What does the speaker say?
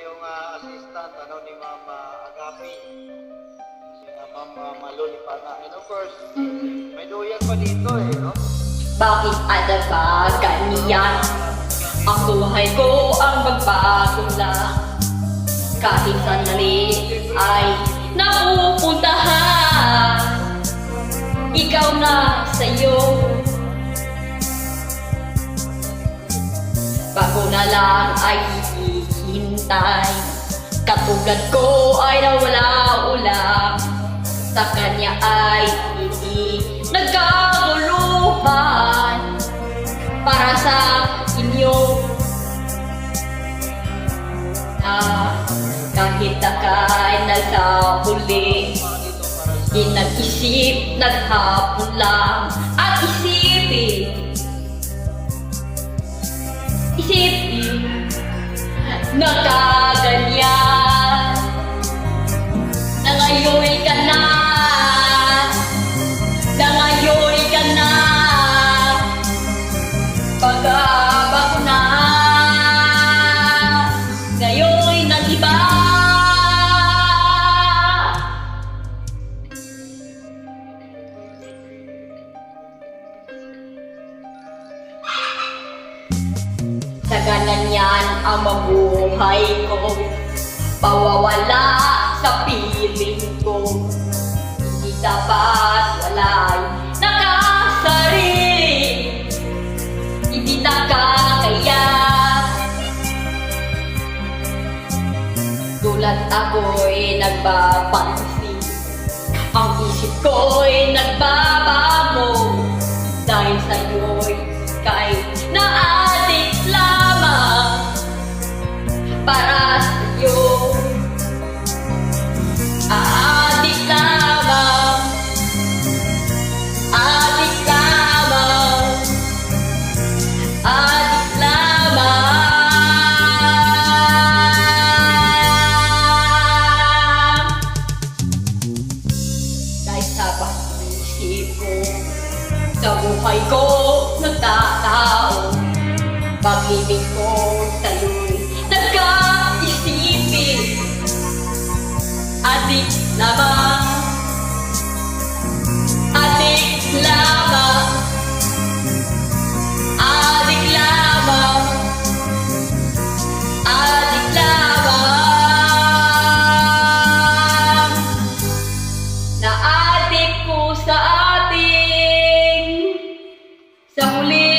yung ah, assistant ano ni Mama Agapi. Si uh, Mama Maloli pa na. And of course, may duyan pa dito eh, no? Bakit ada ba ganyan? Ang buhay ko ang magbago lang Kahit sandali ay napupuntahan Ikaw na sa'yo Bago na lang ay hihintay Katulad ko ay nawala ulam Sa kanya ay hindi nagkaguluhan Para sa inyo. Ah, kahit aka'y nagkahuli Di nag-isip, naghapon lang. At isipin Isipin Nakaganyan. Na ngayon ka na. Na ngayon ka na. Pagkabako na. Ngayon nag-iba Sa ganan yan ang mabuhay ko. Pawawala sa piling ko. Hindi dapat walay nakasarili. Hindi nakakaya Tulad ako'y nagpapansin. Ang isip ko'y nagbabago Sa buhay ko nagtatao. Pag-ibig ko sa'yo'y nagkaisipin. Adik lamang 小狐狸